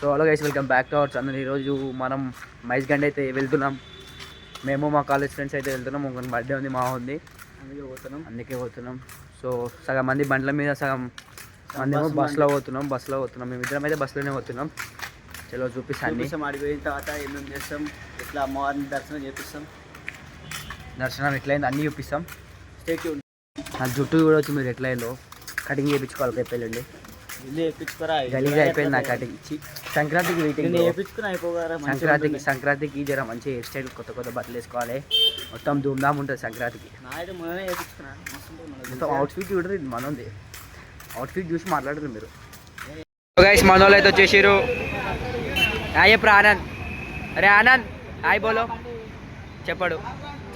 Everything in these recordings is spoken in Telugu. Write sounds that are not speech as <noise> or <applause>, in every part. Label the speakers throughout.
Speaker 1: So hello guys welcome back to our channel ఈరోజు మనం మైస్ గండి అయితే వెళ్తున్నాం. మేము మా కాలేజ్ ఫ్రెండ్స్ అయితే వెళ్తున్నాం. ఒక బర్త్డే ఉంది మా ఉంది.
Speaker 2: అందుకే పోతున్నాం.
Speaker 1: అందుకే పోతున్నాం. సో సగం మంది బండ్ల మీద సగం మంది ఏమో బస్సులో పోతున్నాం బస్సులో పోతున్నాం. మేము ఇద్దరం అయితే బస్సులోనే పోతున్నాం. చలో చూపిస్తాను
Speaker 2: చూపిస్తాం ఆడికి పోయిన తర్వాత ఏమేమి చేస్తాం ఇట్లా అమ్మవారిని దర్శనం చేపిస్తాం.
Speaker 1: దర్శనం ఎట్లయింది అన్నీ చూపిస్తాం.
Speaker 2: స్టేట్
Speaker 1: నా జుట్టు కూడా వచ్చి మీరు ఎట్లయిందో కటింగ్ చేయించుకోవాలి రేపు వెళ్ళండి. గలీజ్ అయిపోయింది నా కటింగ్. సంక్రాంతికి వెయిటింగ్ సంక్రాంతికి సంక్రాంతికి జర మంచి హెయిర్ స్టైల్ కొత్త కొత్త బట్టలు వేసుకోవాలి. మొత్తం ధూమ్ధామ్ ఉంటుంది సంక్రాంతికి. మొత్తం అవుట్ఫిట్ చూడరు ఇది మనది అవుట్ఫిట్ చూసి మాట్లాడరు మీరు. గైస్ మన వాళ్ళు అయితే వచ్చేసారు హాయ్ చెప్పరా ఆనంద్. అరే ఆనంద్ హాయ్ బోలో. చెప్పడు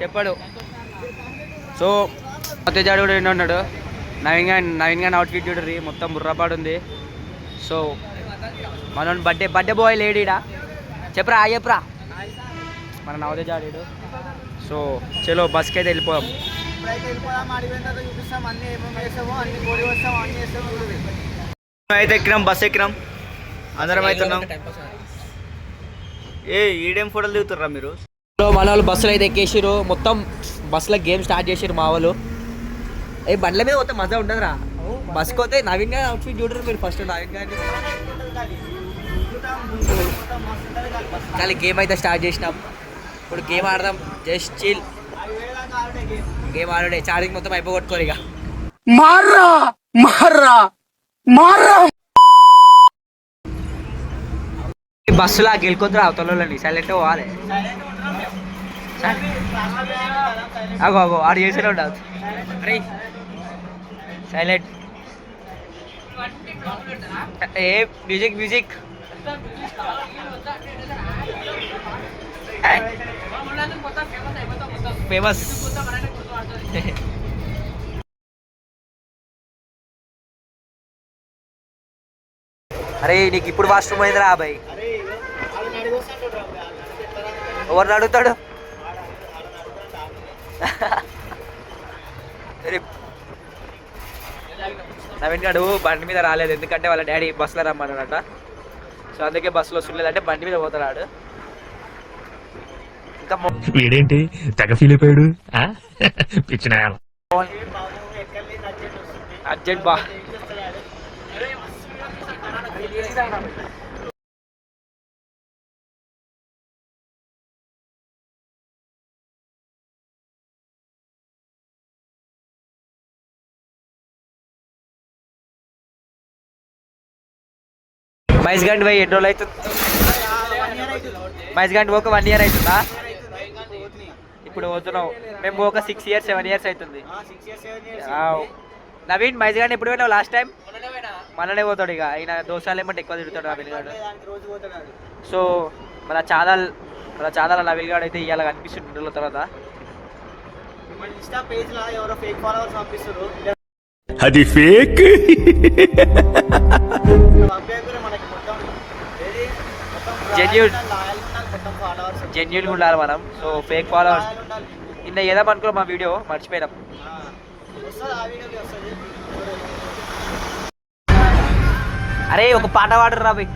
Speaker 1: చెప్పడు. సో అత్తేజాడు కూడా ఎన్నో ఉన్నాడు. నవీన్ గాన్ నవీన్ గాన్ అవుట్ఫిట్ చూడరు మొత్తం బుర్రపాడు ఉంది సో మన బర్త్డే బర్త్డే బాయ్ లేడీడా? చెప్పరా హాయ్ చెప్పరా? మన నవతేజాడు సో చలో బస్కి అయితే వెళ్ళిపోదాం
Speaker 2: అయితే ఎక్కినాం బస్ ఎక్కినాం. అందరం అవుతున్నాం ఏ ఈడేం ఫోటోలు దిగుతారా మీరు?
Speaker 1: మన వాళ్ళు బస్సులు అయితే ఎక్కేసారు మొత్తం బస్సులో గేమ్ స్టార్ట్ చేసారు మా వాళ్ళు. ఏ బండ్ల మీద పోతే మజా ఉండదురా. బస్కి పోతే నవీన్ గారి అవుట్ఫిట్ చూడరు మీరు ఫస్ట్ నవీన్ గారి. కానీ గేమ్ అయితే స్టార్ట్ చేసినాం. ఇప్పుడు గేమ్ ఆడదాం. జస్ట్ చిల్ గేమ్ ఆడే చార్జింగ్ మొత్తం అయిపోగొట్టుకోరు ఇక.
Speaker 3: మార్రా మార్రా
Speaker 1: మార్రా. బస్సులో గెలుకొద్దు అవతలని సైలెంట్ పోవాలి. అగో అగో ఆడు చేసే ఉండదు అరే సైలెంట్ ఏ మ్యూజిక్ మ్యూజిక్ ఫేమస్ అరే నీకు ఇప్పుడు వాష్రూమ్ అయిందిరా అబ్బాయి ఎవరిని అడుగుతాడు అరే, నవీన్ గాడు బండి మీద రాలేదు. ఎందుకంటే వాళ్ళ డాడీ బస్సులో రమ్మన్నాడట. సో అందుకే బస్సులో వస్తుండలేదు అంటే బండి మీద పోతున్నాడు. ఇంకా
Speaker 4: వీడేంటి? తెగ ఫీల్ అయిపోయాడు? పిచ్చిన
Speaker 1: అర్జెంట్ బా మైస్ గంట పోయి ఎన్ని రోజులు అవుతుంది? మైస్ గంట పోక వన్ ఇయర్ అవుతుందా? ఇప్పుడు పోతున్నావు. మేము పోక సిక్స్ ఇయర్స్ సెవెన్ ఇయర్స్ అవుతుంది. ఆవ్. నవీన్ మైజ్ గారిని ఎప్పుడు పోయినావు లాస్ట్ టైం మననే పోతాడు ఇక. ఆయన దోషాలు ఏమంటే ఎక్కువ తిరుగుతాడు నవీన్ గారు సో మన ఛానల్ మన ఛానల్ నవీన్ గారు అయితే ఇవాళ కనిపిస్తుంది రెండు రోజుల తర్వాత.
Speaker 2: ఇన్స్టా పేజ్లో ఎవరో ఫేక్ ఫాలోవర్స్ పంపిస్తారు
Speaker 4: అది ఫేక్ <laughs>
Speaker 2: ఫాలోవర్స్
Speaker 1: జెన్యున్గా ఉండాలి మనం. సో ఫేక్ ఫాలోవర్స్ నిన్న ఏదో అనుకున్నాం మా వీడియో? మర్చిపోయినాం. అరే ఒక పాట పాడరు రాబోయ్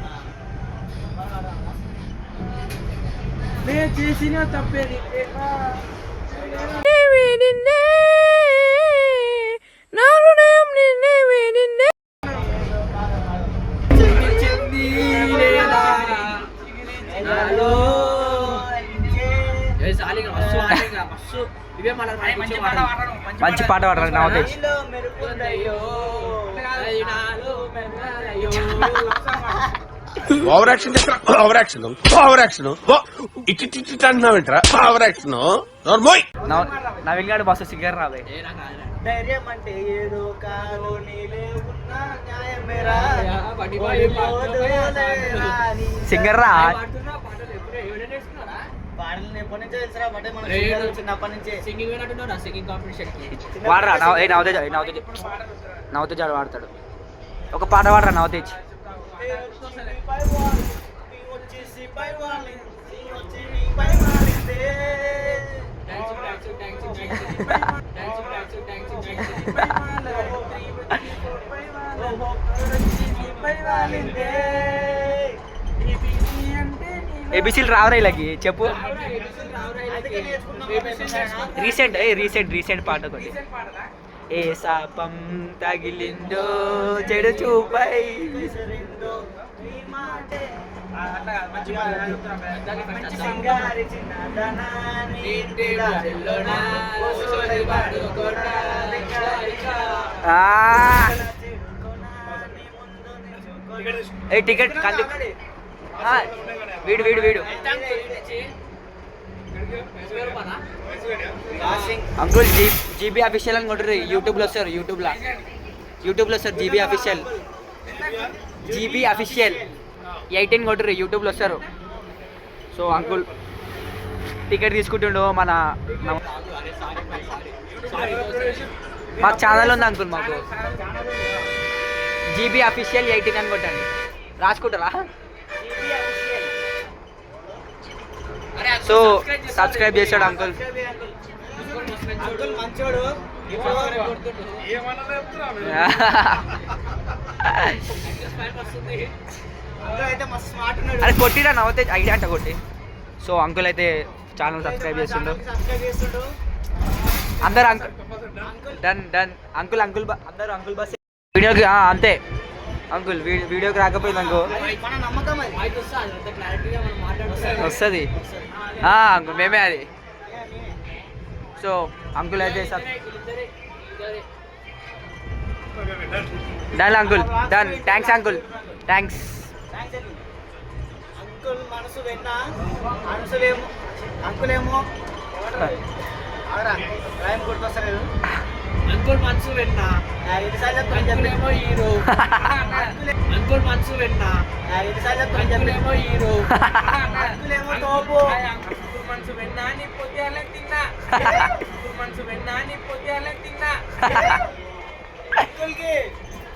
Speaker 1: మంచి పాట పాడరు Navatej
Speaker 5: over action over action over action ఇటు ఇటు ఇటు అంటున్నావేంట్రా ఓవర్ యాక్షన్ నోర్మోయ్
Speaker 1: నవ- నవీన్ గారు బస్సు సింగర్ రాబోయ్
Speaker 2: ధైర్యం అంటే ఏదో కాదు నీలే ఉన్న న్యాయమేరా
Speaker 1: సింగర్ రా
Speaker 2: పాటలు ఎప్పటి నుంచో తెలుసురా బట్టే మనం సింగర్లు చిన్నప్పటి నుంచే.
Speaker 1: వాడరా నవ ఏ నవతేజ్ ఏ నవతేజ్ నవతేజ్ వాడు వాడతాడు. ఒక పాట వాడరా నవతేజ్
Speaker 2: వచ్చేసి పై
Speaker 1: ఏబిసిలు రావరా వీళ్ళకి చెప్పు రీసెంట్ ఏ రీసెంట్ రీసెంట్ పాట ఒకటి ఏ శాపం తగిలిందో చెడు చూపై ఆ. ఏ టికెట్ కందు. వీడు వీడు వీడు. అంకుల్ జీ జీబీ అఫీషియల్ అని కొట్టరు యూట్యూబ్లో సార్ యూట్యూబ్లో. యూట్యూబ్లో sir GB official. GB official. Eighteen కొట్టరు యూట్యూబ్లో వస్తారు. సో అంకుల్ టికెట్ తీసుకుంటుండు మన మాకు ఛానల్ ఉంది అంకుల్ మాకు. జీబీ అఫీషియల్ ఎయిటీన్ అని కొట్టండి. రాసుకుంటారా? సో సబ్స్క్రైబ్ చేశాడు అంకుల్.
Speaker 2: అంకుల్ <laughs>
Speaker 1: అరే కొట్టిరా నవ్వుతే ఐడియా అంట కొట్టి. సో అంకుల్ అయితే ఛానల్ సబ్స్క్రైబ్ చేస్తుండు.
Speaker 2: సబ్స్క్రైబ్ చేస్తుండు.
Speaker 1: అందరు uncle done done. Uncle uncle అందరు అంకుల్ బస్ వీడియోకి అంతే. అంకుల్ వీడియోకి రాకపోయింది
Speaker 2: అది.
Speaker 1: వస్తుంది. అంకుల్ మేమే అది. సో అంకుల్ అయితే done uncle. Done. Thanks uncle. Thanks
Speaker 2: uncle మనసు వెన్న మనసులేమో అంకుల్ ఏమో ఆగరా రాయం గుర్తొస్తలేదు. అంకుల్ మనసు వెన్న అంకులేమో హీరో. అంకుల్ మనసు వెన్న అంకులేమో హీరో. అంకులేమో తోపు. మనసు వెన్న నీ పొద్దుగాలే తిన్నా. మనసు వెన్న నీ పొద్దుగాలే తిన్నా.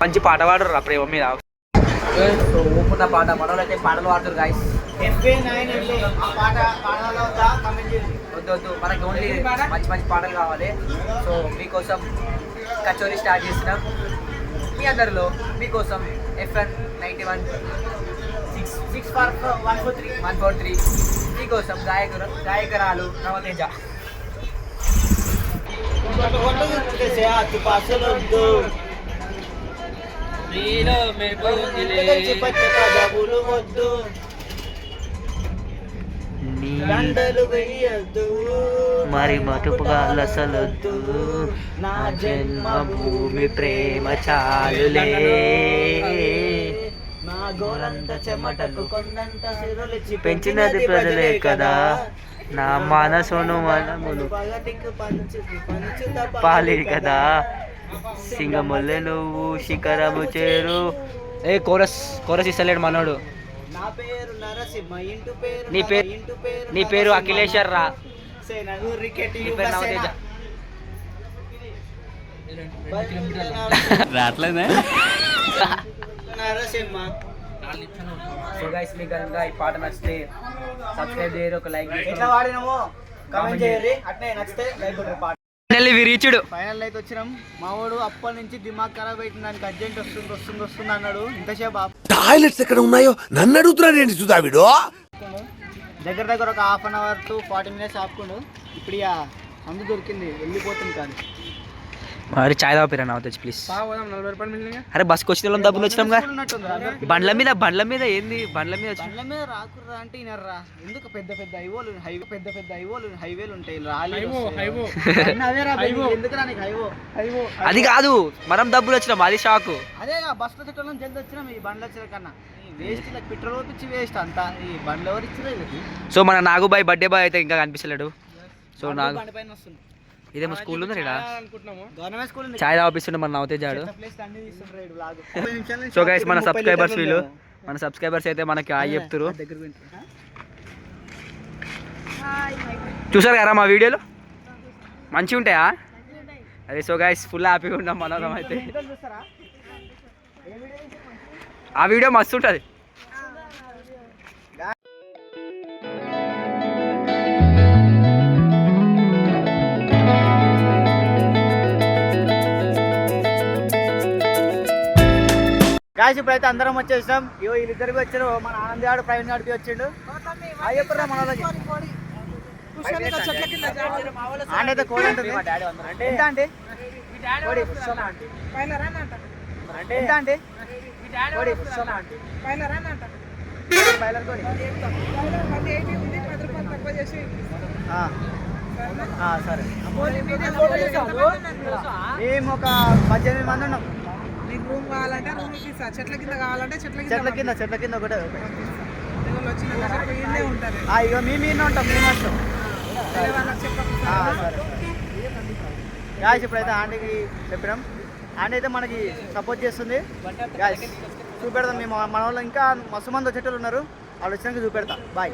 Speaker 1: మంచి పాట పాడరు రా ప్రేమ మీద. ఊపున్న పాట మనోళ్ళు అయితే పాటలు పాడుతారు గాయస్
Speaker 2: ఎఫ్ఏ నైన్ వెళ్ళి ఆ పాట పాడాలో వద్దా? కమెంట్ చేయండి.
Speaker 1: వద్దు వద్దు. మనకి ఓన్లీ మంచి మంచి పాటలు కావాలి. సో మీకోసం కచోరీ స్టార్ట్ చేసినాం మీ అందరిలో మీకోసం FN ninety one six
Speaker 2: six four one four three
Speaker 1: one four three మీకోసం గాయకులు గాయకరాలు నవతేజ.
Speaker 2: వద్దు. దండలు వెయ్యొద్దు
Speaker 1: మరి మటుపుగా లసలొద్దు నా జన్మ భూమి ప్రేమ చాలులే.
Speaker 2: నా గోరంత చెమటకు కొందంత సిరులిచ్చి
Speaker 1: పెంచినది ప్రజలే కదా. నా మనసును మనమును
Speaker 2: పగటికి పంచు పంచు
Speaker 1: పాలి కదా. సింగముల్లె నువ్వు శిఖరము చేరు. ఏ కోరస్ కోరస్ ఇస్తలేడు మనోడు.
Speaker 2: నా పేరు నరసింహ ఇంటి పేరు
Speaker 1: నీ పేరు-
Speaker 2: ఇంటి పేరు
Speaker 1: నీ పేరు. అఖిలేశ్వర్ రా.
Speaker 3: రావట్లేదే?
Speaker 2: నరసింహ.
Speaker 1: సో గైస్ మీకు కనుక ఈ పాట నచ్చితే సబ్స్క్రైబ్ చేయరు ఒక లైక్
Speaker 2: ఎట్లా వాడినామో కామెంట్ చేయరు అట్నే నచ్చితే లైక్ పాట.
Speaker 1: రీచ్డ్
Speaker 2: ఫైనల్ అయితే వచ్చినాం. మా వాడు అప్పటి నుంచి దిమాగ్ ఖరాబ్ అవుతుంది దానికి అర్జెంట్ వస్తుంది వస్తుంది వస్తుంది అన్నాడు. ఇంతసేపు.
Speaker 5: టాయిలెట్స్ ఎక్కడ ఉన్నాయో నన్ను అడుగుతున్నాడు ఏంటి సుధావిడు?
Speaker 2: దగ్గర దగ్గర ఒక half an hour to forty minutes ఆపుకుండు. ఇప్పుడు ఇక మందు దొరికింది వెళ్ళిపోతుంది కానీ
Speaker 1: మరి చాయ్ తాపిరా నవ్వుతుంది ప్లీజ్ అరే బస్కి వచ్చిన వాళ్ళం డబ్బులు వచ్చినాంగా. బండ్ల మీద బండ్ల మీద ఏంది? బండ్ల మీద వచ్చి-
Speaker 2: బండ్ల మీద రాకుర్రా అంటే వినర్రా ఎందుకు పెద్ద పెద్ద హైవేలు హైవే పెద్ద పెద్ద హైవేలు హైవేలు ఉంటాయి? హైవో హైవో.
Speaker 1: అది కాదు మనం డబ్బులు వచ్చినాం అది షాకు
Speaker 2: అదే బస్లో తిట్టడం జల్ది వచ్చినాం ఈ బండ్లు వచ్చిన కన్నా. పెట్రోల్ వేస్ట్ అంతా. ఈ బండ్లు ఎవరు
Speaker 1: సో మన నాగు బాయ్ బర్త్డే బాయ్ అయితే ఇంకా కనిపిస్తలేడు. సో నాగు
Speaker 2: బండి పైన వస్తుంది
Speaker 1: ఇదేమో స్కూల్ ఉంది ఇక్కడ
Speaker 2: గవర్నమెంట్ స్కూల్ ఉంది.
Speaker 1: చాయ్ తాపిస్తుండే మన
Speaker 2: ఈడు vlog.
Speaker 1: సో గైస్ మన సబ్స్క్రైబర్స్ వీళ్ళు. మన సబ్స్క్రైబర్స్ అయితే మనకి ఆ చెప్తురు? చూసారు కదా మా వీడియోలు? మంచిగా ఉంటాయా? అదే సో గైస్ ఫుల్ హ్యాపీగా ఉన్నాం మనోరం అయితే. ఆ వీడియో మస్తు ఉంటుంది.
Speaker 2: గాయస్ ఇప్పుడైతే అందరం వచ్చేసాం. ఇగో వీళ్ళిద్దరికి వచ్చారు మన ఆనంద్ గారు ప్రవీణ్ గారికి వచ్చిండు. అయితే కోడి ఉంటుంది ఎంత అంటే కోడి ఎంత అంటే. కోడి. బయలర్ కోడి ఆ. ఆ, సరే. మేము ఒక పద్దెనిమిది మంది ఉన్నాం.
Speaker 6: రూమ్ కావాలంటే రూమ్ ఇస్తా చెట్ల కింద కావాలంటే చెట్ల కింద
Speaker 2: చెట్ల కింద చెట్ల కింద ఒకటే
Speaker 6: ఎవరు వచ్చిన దగ్గర ఇన్నే ఉంటారు.
Speaker 2: ఆ, ఇగో మీ మీద ఉంటాం మేము వస్తాం
Speaker 6: వేరే వాళ్ళకి
Speaker 2: గాయస్ ఇప్పుడైతే ఆంటీకి చెప్పినాం. ఆంటీ అయితే మనకి సపోర్ట్ చేస్తుంది. గాయస్ చూపెడతాం మేము మన వాళ్ళు ఇంకా మస్తు మంది వచ్చేటోళ్ళు ఉన్నారు. వాళ్ళు వచ్చినాక చూపెడతా. బాయ్.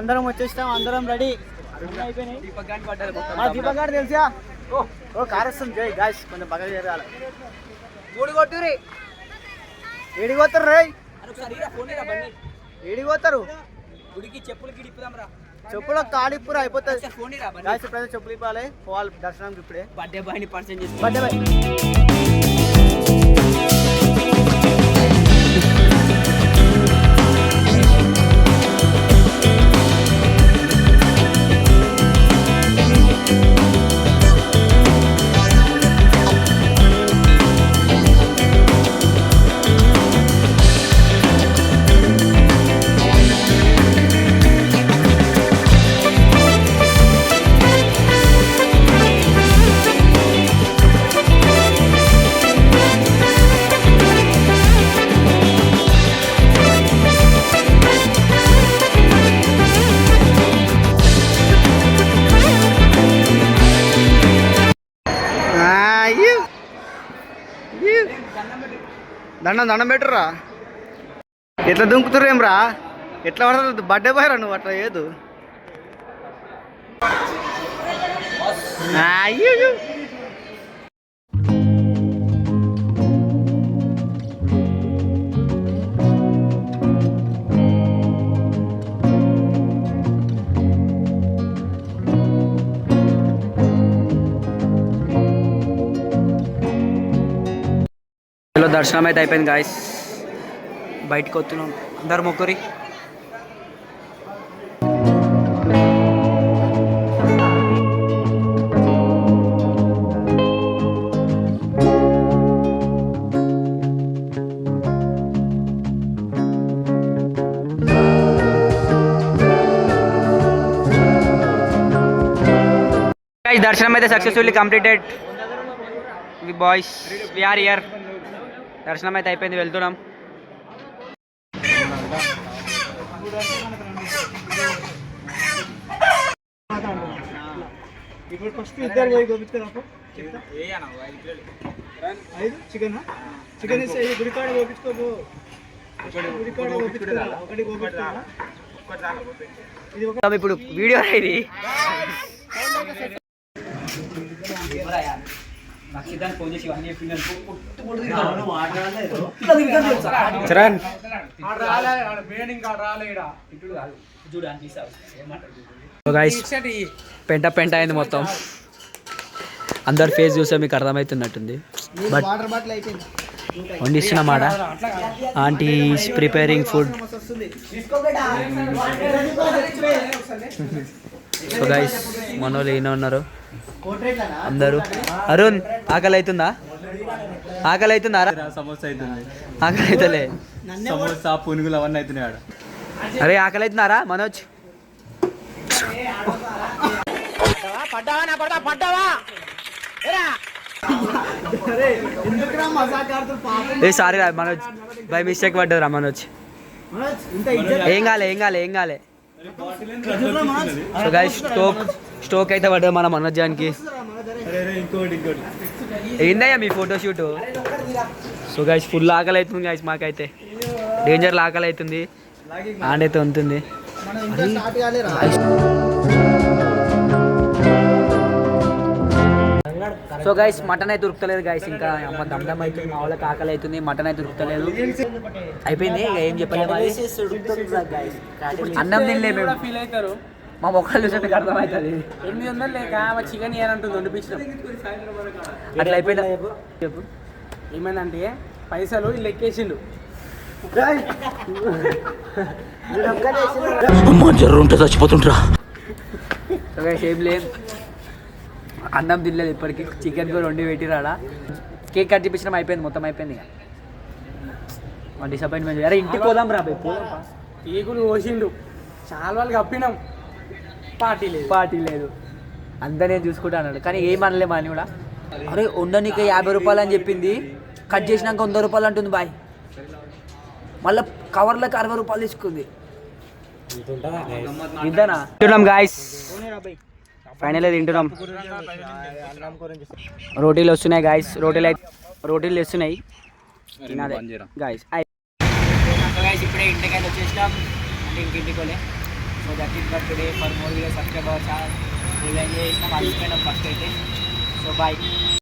Speaker 2: అందరం వచ్చేస్తాం అందరం రెడీ. దీపక్ గారు తెలుసా? ఓ కార్ వస్తుంది జై గాయస్ కొంచెం బాగా చేయాలి మూడు కొట్టురి ఏడికి పోతారు రే. ఏడికి పోతారు చెప్పులో కాలిప్పురు అయిపోతుంది గాయస్ ఇప్పుడైతే చెప్పులు ఇవ్వాలి పోవాలి దర్శనానికి ఇప్పుడే.
Speaker 1: బర్త్డే బాయ్ని పర్సన్ చేసి
Speaker 2: బర్త్డే బాయ్. దండం దండం పెట్టురా ఎట్లా దుంకుతుర్రేం రా ఎట్లా పడుతుంది బర్త్డే బాయ్ రా నువ్వు అట్లా ఏదు అయ్యో
Speaker 1: దర్శనం అయితే అయిపోయింది గాయస్ బయటకు వస్తున్నాం అందరు మొక్కరి Guys, దర్శనం అయితే successfully completed we boys we are here దర్శనం అయితే అయిపోయింది వెళ్తున్నాం.
Speaker 2: ఇప్పుడు ఫస్ట్ ఇద్దరు పోయి గోపించుకోరాపు చెప్తా. ఐదు? చికెన్? చికెన్ ఇస్తే గుడికాడ గుడికాడ ఒకటి గోపించుకోరా ఇది
Speaker 1: చరణ్ గైస్ పెంట పెంట అయింది మొత్తం అందరు ఫేస్ చూస్తే మీకు అర్థమవుతున్నట్టుంది బట్
Speaker 2: వాటర్ బాటిల్ అయిపోయింది
Speaker 1: వండిస్తున్నామాట aunty is preparing food so guys మనోళ్ళు ఈయన ఉన్నారు. అందరూ. అరుణ్ ఆకలి అవుతుందా ఆకలి అవుతుందా?
Speaker 7: సమోసా అవుతుంది
Speaker 1: ఆకలి అవుతలే
Speaker 7: సమోసా పునుగులు అవన్నీ అవుతున్నాయి
Speaker 1: అరే ఆకలి అవుతున్నారా మనోజ్? ఏ సారీ రా మనోజ్. బై మిస్టేక్ పడ్డది రా మనోజ్.
Speaker 2: మనోజ్, ఇంత ఇజ్జత్.
Speaker 1: ఏం కాలే ఏం కాలే ఏం కాలే. సో స్టోక్ స్టోక్ అయితే పడ్డది మన మనోజ్ జాన్కి ఏందయ్యా మీ photo shoot so guys full ఆకలి అవుతుంది గైస్ మాకైతే. డేంజర్ ఆకలి అవుతుంది ఆండ్ అయితే ఉంటుంది. సో గైస్ మటన్ అయితే దొరుకుతలేదు గైస్ ఇంకా అమ్మ దమ్దమ్ అవుతుంది మా వాళ్ళకి ఆకలి అవుతుంది మటన్ అయితే దొరుకుతలేదు అయిపోయింది ఇక ఏం చెప్పలేదు అన్నం తినలే మేము.
Speaker 6: ఫీల్ అవుతారు
Speaker 1: మా మొక్కలు చూస్తే మీకు అర్థమవుతుంది.
Speaker 6: ఎనిమిది వందలు లేక మా చికెన్ ఇయ్యాలంటుంది వండిపించినాం
Speaker 1: అట్లా అయిపోయిందా? చెప్పు.
Speaker 6: ఏమైందంటే పైసలు వీళ్ళు ఎక్కేసిండు
Speaker 3: అమ్మా చచ్చిపోతుండ్రా.
Speaker 1: సో గైస్ ఏం లేదు. అన్నం తినలేదు ఇప్పటికి. చికెన్ కూడా వండి పెట్టిరాడా. కేక్ కట్ చేపించడం అయిపోయింది మొత్తం అయిపోయింది ఇక. మా డిసప్పాయింట్మెంట్ అరే ఇంటికి పోదాం రా.
Speaker 6: ఈగులు కోసిండు. చాలా వాళ్ళు కప్పినాం. పార్టీ లేదు.
Speaker 1: పార్టీ లేదు. అంతా నేను చూసుకుంటా అన్నాడు. కానీ ఏం అనలే మా అని కూడా అరే ఉండనీకి యాభై రూపాయలు అని చెప్పింది. కట్ చేసినాక వంద రూపాయలు అంటుంది బాయ్. మళ్ళీ కవర్లకు అరవై రూపాయలు తీసుకుంది. ఇంతనా? తింటున్నాం గాయస్ ఫైనల్ తింటున్నాం రోటీలు వస్తున్నాయి గాయస్ రోటీలు అయితే రోటీలు వస్తున్నాయి తినాలి. గాయస్ గాయస్ ఇప్పుడే ఇంటికైతే వచ్చేసినాం. అంటే ఇంకింటికి పోలే so that is but today for more video subscribe channel full enjoy చేసినాం. అలసిపోయినాం ఫస్ట్ అయితే. So bye